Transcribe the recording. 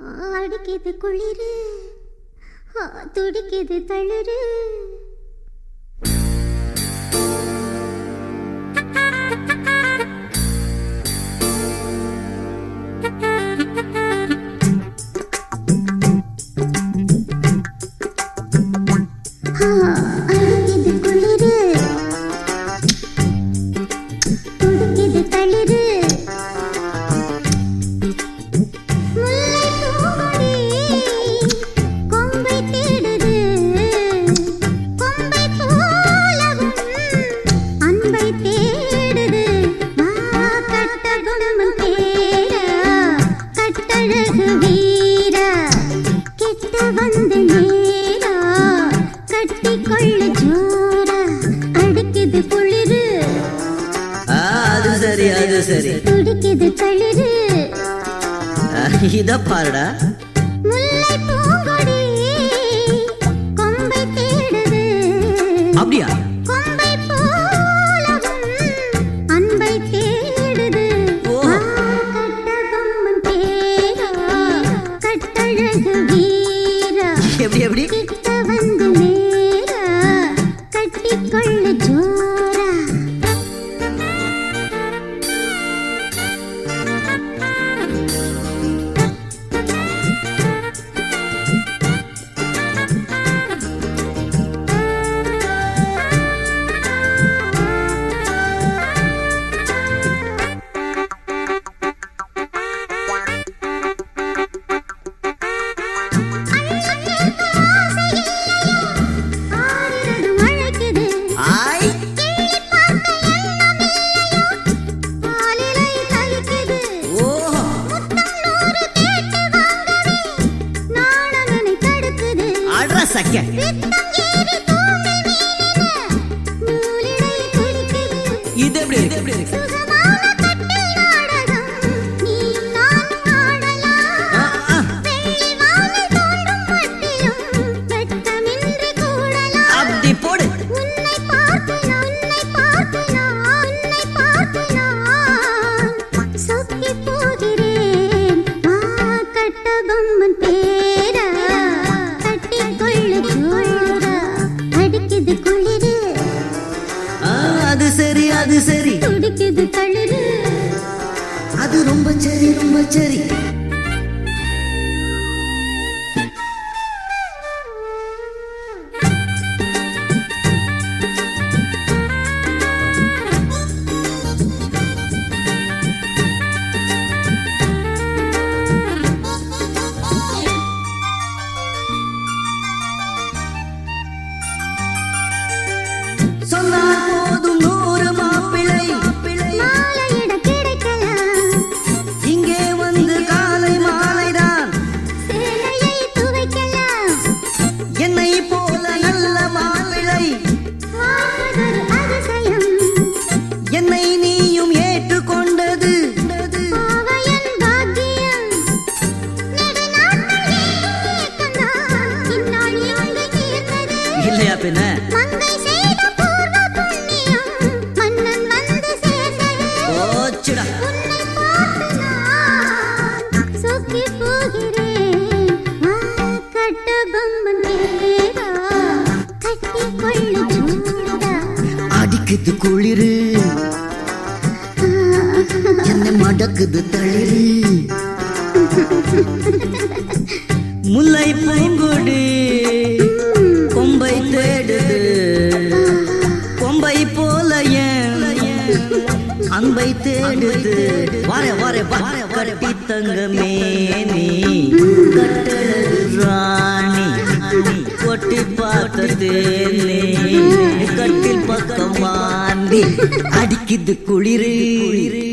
அடிக்கிது குளிரு துடிக்கிது துடிக்குது தளிரு. கட்டிக்கொள்ளு ஜோரா அடிக்குது குளிரு அது சரி அது சரி. துடிக்குது தளிரு. இத பாருடா. முல்லை பூங்கொடி கொம்பை தேடுது. அப்படியா? கொம்பை போலவும் அன்பை தேடுது. ஓ. ஆ, கட்டபொம்மன் தேரா கட்டழகு வீரா. எப்படி எப்படி? எப்படி இது எப்படி இருக்கு? கட்டில் அது சரி. துடிக்குது அது ரொம்ப சரி ரொம்ப சரி. அடிக்குது குளிரு. என்னை மடக்குது தளிரு. முல்லை பூங்குடி கொம்பை தேடுது. கொம்பை போல அன்பை தேடுது. வாரே வாரே வாரே கட்டி தங்கமே நீ கட்டழகு. ராணி. கொட்டி பார்த்த தேனே. கட்டில் பக்கம் வாண்டி அடிக்குது குளிரு.